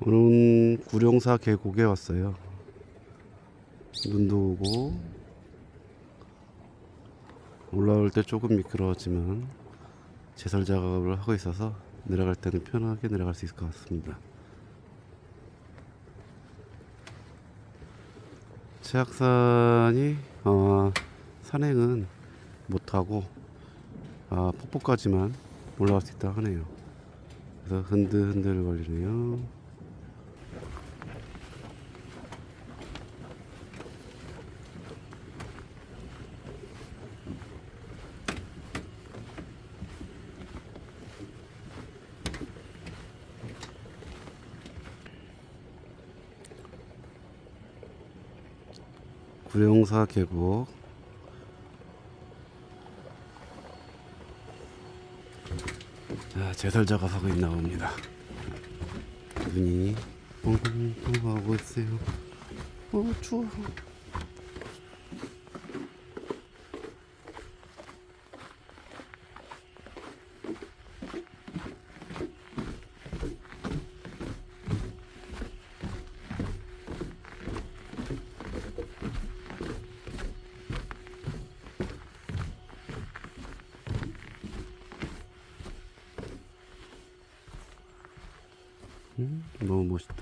오늘은 구룡사 계곡에 왔어요. 눈도 오고 올라올 때 조금 미끄러웠지만 제설 작업을 하고 있어서 내려갈 때는 편하게 내려갈 수 있을 것 같습니다. 최악산이 어, 산행은 못하고 아, 폭포까지만 올라갈 수 있다 하네요. 그래서 흔들흔들 걸리네요. 구룡사 계곡. 자 제설 작업하고 있나 봅니다. 눈이 뻥뻥뻥 하고 있어요. 어 추워 음, 너무 멋있다